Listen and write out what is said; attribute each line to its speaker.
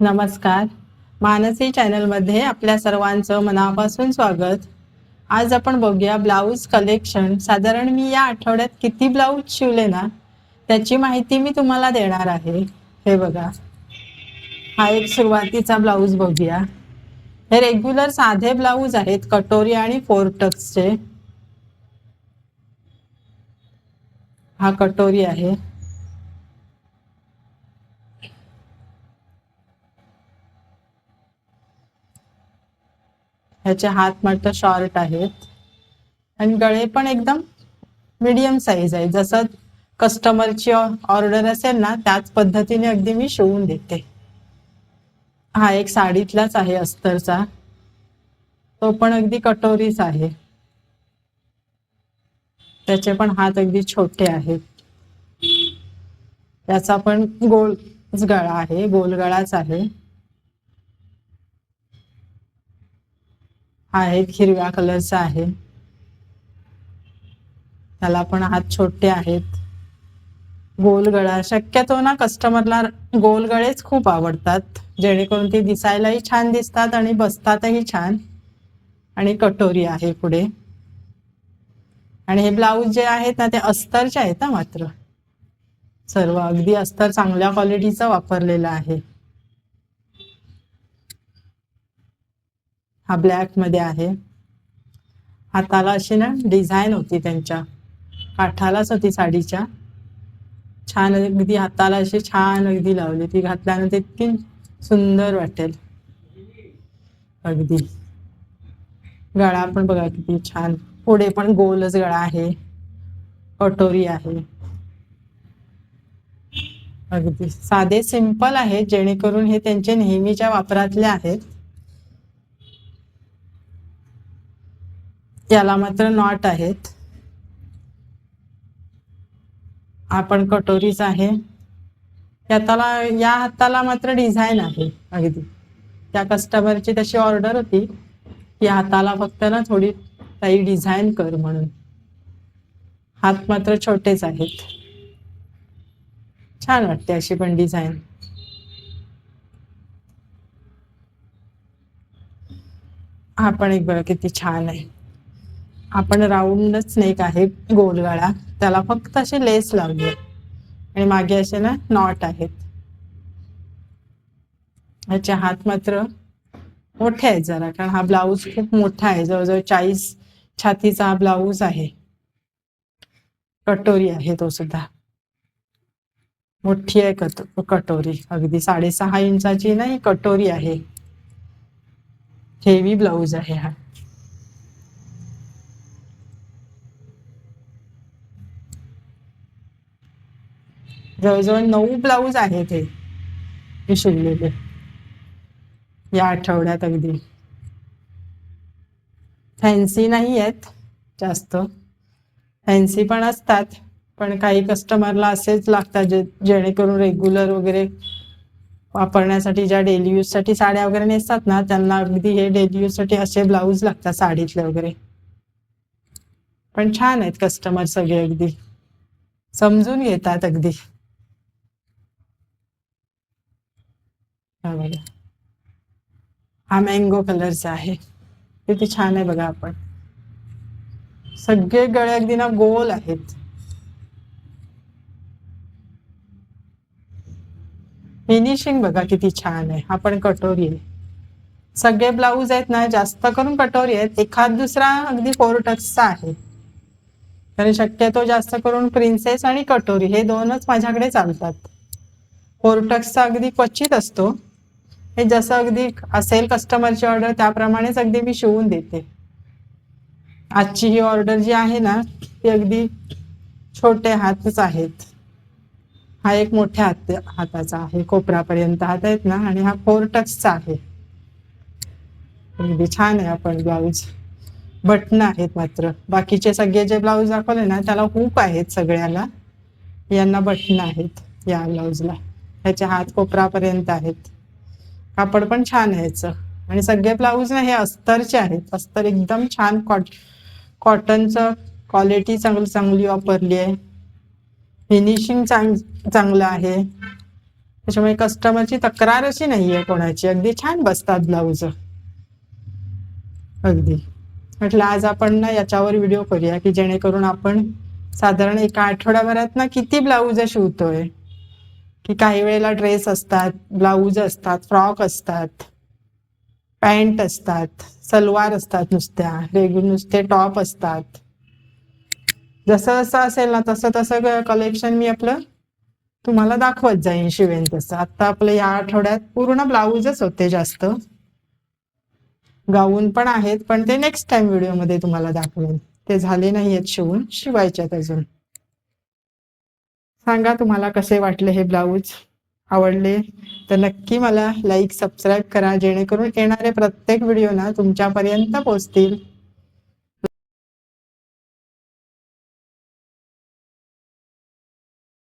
Speaker 1: नमस्कार. मानसी चॅनलमध्ये आपल्या सर्वांचं मनापासून स्वागत. आज आपण बघूया ब्लाऊज कलेक्शन. साधारण मी या आठवड्यात किती ब्लाऊज शिवले ना त्याची माहिती मी तुम्हाला देणार आहे. हे बघा. हा एक सुरुवातीचा ब्लाऊज बघूया. हे रेग्युलर साधे ब्लाऊज आहेत कटोरी आणि फोर टक्सचे हा कटोरी आहे. ह्याचे हात मात्र शॉर्ट आहेत. आणि गळे पण एकदम मीडियम साईज आहे जसं कस्टमरची ऑर्डर असेल ना त्याच पद्धतीने अगदी मी शिवून देते. हा एक साडीतलाच आहे अस्तरचा. तो पण अगदी कटोरीच आहे. त्याचे पण हात अगदी छोटे आहेत. त्याचा पण गोल गळा आहे गोल गळाच आहे. हा एक हिरव्या कलरचा आहे. त्याला पण हात छोटे आहेत. गोल गळा शक्यतो ना कस्टमरला गोल गळेच खूप आवडतात. जेणेकरून ते दिसायलाही छान दिसतात आणि बसतातही छान. आणि कटोरी आहे पुढे. आणि हे ब्लाऊज जे आहेत ना ते अस्तरचे आहेत ना मात्र. सर्व अगदी अस्तर चांगल्या क्वालिटीचा वापरलेला आहे. हा ब्लॅकमध्ये आहे. हाताला अशी ना डिझाईन होती त्यांच्या. काठालाच होती साडीच्या. छान अगदी हाताला अशी छान अगदी लावली. ती घातल्यानंतर इतकी सुंदर वाटेल. अगदी. गळा पण बघा किती छान. पुढे पण गोलच गळा आहे. कटोरी आहे. अगदी. साधे सिंपल आहेत जेणेकरून हे त्यांचे नेहमीच्या वापरातले आहेत. याला मात्र नॉट आहेत. आपण कटोरीच आहे. त्याला या हाताला मात्र डिझाईन आहे अगदी. त्या कस्टमरची तशी ऑर्डर होती की हाताला फक्त ना थोडी काही डिझाईन कर म्हणून. हात मात्र छोटेच आहेत. छान वाटते अशी पण डिझाईन हा पण एक बघा किती छान आहे. आपण राऊंडच नेक आहे गोलगाळा. त्याला फक्त असे लेस लावली. आणि मागे असे ना नॉट आहेत. ह्याचे हात मात्र मोठे आहेत जरा कारण हा ब्लाऊज खूप मोठा आहे. जवळजवळ चाळीस छातीचा हा ब्लाऊज आहे. कटोरी आहे तो सुद्धा. मोठी आहे कट कटोरी. अगदी साडेसहा इंचाची नाही कटोरी आहे. हेवी ब्लाऊज आहे हा. जवळजवळ नऊ ब्लाऊज आहेत हे शिवलेले. या आठवड्यात अगदी. फॅन्सी नाही आहेत जास्त. फॅन्सी पण असतात पण काही कस्टमरला असेच लागतात जे जेणेकरून रेग्युलर वगैरे वापरण्यासाठी ज्या डेली यूजसाठी साड्या वगैरे नेसतात ना त्यांना अगदी हे डेली यूजसाठी असे ब्लाऊज लागतात साडीतले वगैरे. पण छान आहेत कस्टमर सगळे अगदी. समजून घेतात अगदी. हा बघा. हा मँगो कलरचा आहे. किती छान आहे बघा आपण. सगळे गळे अगदी ना गोल आहेत. फिनिशिंग बघा किती छान आहे. हा पण कटोरी आहे. सगळे ब्लाऊज आहेत ना जास्त करून कटोरी आहेत. एखाद दुसरा अगदी फोर टचचा आहे. कारण शक्यतो जास्त करून प्रिन्सेस आणि कटोरी हे दोनच माझ्याकडे चालतात. फोर टक्सचा अगदी क्वचित असतो. हे जसं अगदी असेल कस्टमरची ऑर्डर त्याप्रमाणेच अगदी मी शिवून देते. आजची ही ऑर्डर जी आहे ना ती अगदी छोटे हातच आहेत. हा एक मोठ्या हात हाताचा आहे कोपरापर्यंत हात आहेत ना आणि हा फोर टक्सचा आहे. अगदी छान आहे आपण ब्लाऊज बटन आहेत मात्र. बाकीचे सगळे जे ब्लाऊज दाखवले ना त्याला हुक आहेत सगळ्याला. यांना बटन आहेत या ब्लाऊजला ह्याचे हात कोपरापर्यंत आहेत. कापड पण छान यायचं. आणि सगळे ब्लाऊज ना हे अस्तरचे आहेत. अस्तर एकदम छान कॉट कॉटनचं क्वालिटी चांगली चांगली वापरली आहे. फिनिशिंग चांग चांगलं आहे. त्याच्यामुळे कस्टमरची तक्रार अशी नाहीये कोणाची. अगदी छान बसतात ब्लाऊज. अगदी. म्हटलं आज आपण ना याच्यावर व्हिडिओ करूया की जेणेकरून आपण साधारण एका आठवड्याभरात ना किती ब्लाऊज शिवतोय. की काही वेळेला ड्रेस असतात ब्लाऊज असतात फ्रॉक असतात पॅन्ट असतात सलवार असतात नुसत्या रेग्युलर नुसते टॉप असतात. जसं जसं असेल ना तसं तसं कलेक्शन मी आपलं तुम्हाला दाखवत जाईन शिवेन तसं. आता आपलं या आठवड्यात पूर्ण ब्लाऊजच होते जास्त. गाऊन पण आहेत पण ते नेक्स्ट टाइम व्हिडिओमध्ये तुम्हाला दाखवेन. ते झाले नाही आहेत शिवून शिवायच्यात अजून. सांगा तुम्हाला कसे वाटले हे ब्लाऊज? आवडले? तर नक्की मला लाईक सबस्क्राईब करा जेणेकरून येणारे प्रत्येक व्हिडिओ ना तुमच्यापर्यंत पोहोचतील.